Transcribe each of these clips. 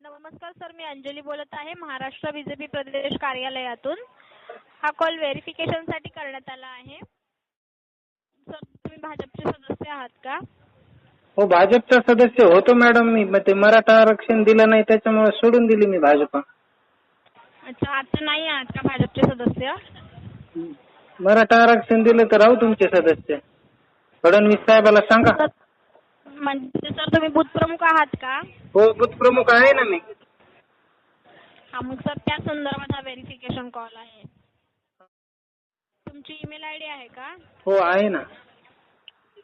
नमस्कार सर मी अंजली बोलत आहे महाराष्ट्र बीजेपी प्रदेश कार्यालयातून. हा कॉल व्हेरिफिकेशनसाठी करण्यात आला आहे. सर तुम्ही भाजपचे सदस्य आहात का? हो भाजपचा सदस्य होतो मॅडम मी मग ते मराठा आरक्षण दिलं नाही त्याच्यामुळे सोडून दिली मी भाजपा. अच्छा आता नाही आहात का भाजपचे सदस्य? मराठा आरक्षण दिलं तर राहू तुमचे सदस्य. फडणवीस साहेबाला सांगा. म्हणजे सर तुम्ही बूथ प्रमुख आहात का? हो बूथ प्रमुख आहे ना मी. हा मग सर त्या संदर्भात हा व्हेरिफिकेशन कॉल आहे. तुमची ईमेल आय डी आहे का? हो आहे ना.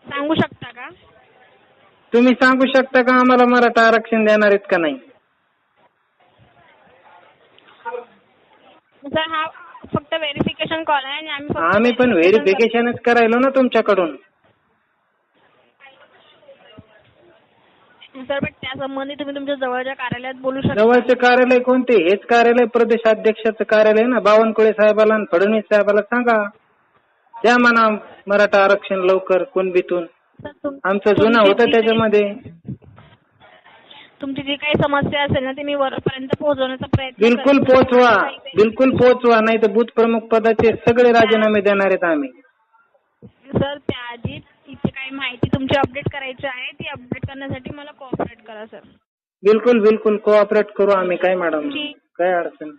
सांगू शकता का? तुम्ही सांगू शकता का आम्हाला मराठा आरक्षण देणार आहेत का नाही? सर हा फक्त व्हेरिफिकेशन कॉल आहे आणि आम्ही फक्त आम्ही पण verification व्हेरिफिकेशनच करायलो ना तुमच्याकडून. सर पण त्या संबंधी तुम्ही तुमच्या जवळच्या कार्यालयात बोलू शकता. जवळचे कार्यालय कोणते? हेच कार्यालय प्रदेशाध्यक्षाचं कार्यालय ना? बावनकुळे साहेबाला आणि फडणवीस साहेबाला सांगा. द्या म्हणा मराठा आरक्षण लवकर कुणबीतून. सर, तुम- आमचं जुनं तुमची होतं जी त्याच्यामध्ये. काही- तुमची जी काही समस्या असेल ना ती मी वरपर्यंत पोहोचवण्याचा प्रयत्न बिलकुल करेन. पोहोचवा. बिलकुल पोहोचवा. नाही तर बूथ प्रमुख पदाचे सगळे राजीनामे देणार आहेत आम्ही. सर त्याआधी इथे काही माहिती तुमची अपडेट करायची आहे ती अपडेट करण्यासाठी मला कोऑपरेट करा सर. बिलकुल बिलकुल. कोऑपरेट करू आम्ही काय मॅडम. काय अडचण? नाही.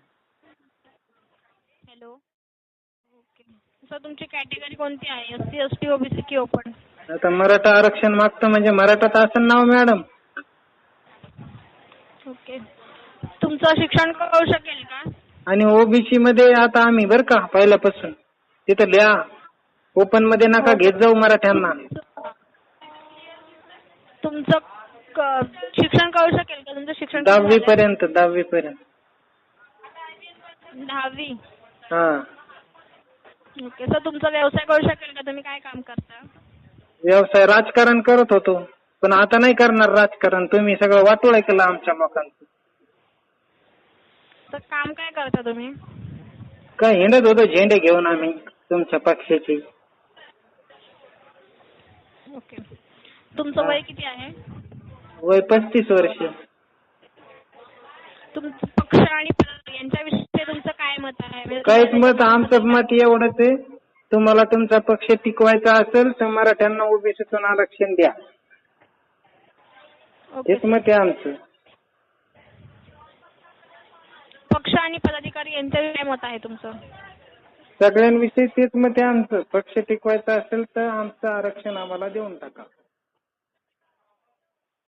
हॅलो ओके सर तुमची कॅटेगरी कोणती आहे? S C S T OBC की ओपन आता मराठा आरक्षण मागतं म्हणजे मराठात असं नाव मॅडम ओके तुमचं शिक्षण कळू शकेल का? आणि ओबीसी मध्ये आता आम्ही बरं का पहिल्यापासून. तिथं लिहा. ओपनमध्ये नका घेत जाऊ मराठ्यांना. तुमचं क- शिक्षण कळू शकेल का? तुमचं शिक्षण किती दहावी झालंय? पर्यंत दहावी पर्यंत दहावी. हा. ओके सर तुमचा व्यवसाय कळू शकेल का? तुम्ही काय काम करता? व्यवसाय राजकारण करत होतो पण आता नाही करणार राजकारण. तुम्ही सगळं वाटोळ केलं आमच्या लोकांचं. तर काम काय करता तुम्ही? काय हिंडत होतो झेंडे घेऊन आम्ही तुमच्या पक्षाचे. ओके. तुमचं वय किती आहे? वय पस्तीस वर्ष. तुमचं पक्ष आणि पद यांच्याविषयी तुमचं काय मत आहे? म्हणजे काहीच मत आमचं मत एवढंच आहे. तुम्हाला तुमचा पक्ष टिकवायचा असेल तर मराठ्यांना ओबीसीतून आरक्षण द्या. हेच मत आहे आमचं. पक्ष आणि पदाधिकारी यांच्याविषयी काय मत आहे तुमचं? सगळ्यांविषयी तेच मत आहे आमचं. पक्ष टिकवायचा असेल तर आमचं आरक्षण आम्हाला देऊन टाका.